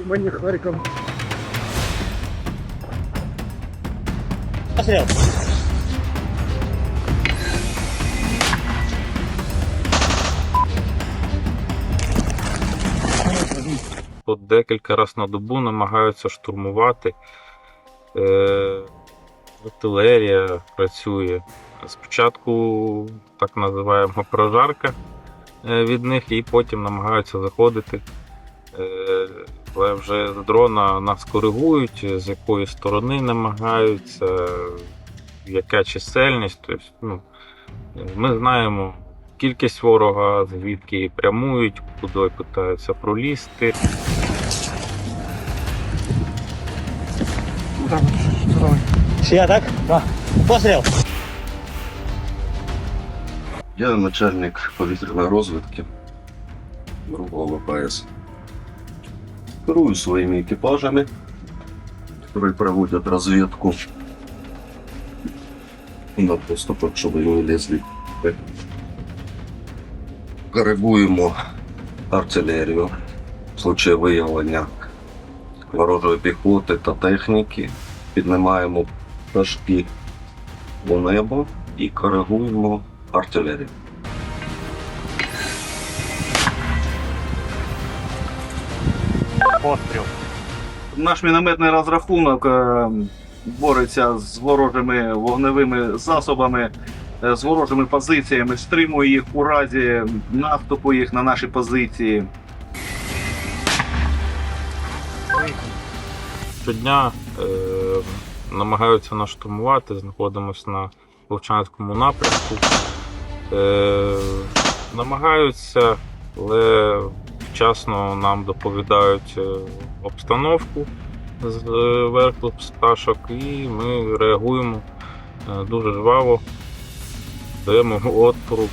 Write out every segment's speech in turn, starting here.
Мені Харків. Постріл. по декілька разів на добу намагаються штурмувати. Е, артилерія працює. Спочатку так називаємо прожарка е, від них, і потім намагаються заходити. Е, але вже з дрона нас коригують, з якої сторони намагаються, яка чисельність. Тобто, ну, ми знаємо кількість ворога, звідки прямують, куди питаються пролізти. Шия, так? Так. Постріл. Я начальник повітряної розвідки другого ВПС. Керую своїми екіпажами, які проводять розвідку на поступок, щоб вони лізли. Коригуємо артилерію в случаї виявлення ворожої піхоти та техніки. Піднімаємо пташки у небо і коригуємо артилерію. Постріл. Наш мінометний розрахунок е, бореться з ворожими вогневими засобами, е, з ворожими позиціями, стримує їх у разі наступу їх на наші позиції. Щодня е, намагаються нас штурмувати, знаходимося на Вовчанському напрямку. Е, намагаються, але вчасно нам доповідають е, обстановку з е, верху з пташок, і ми реагуємо е, дуже жваво, даємо отпору.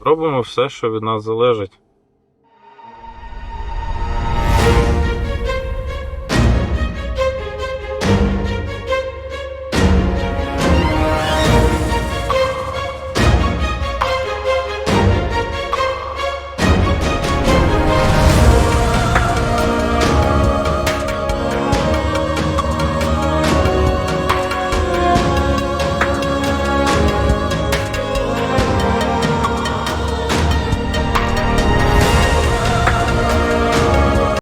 Робимо все, що від нас залежить.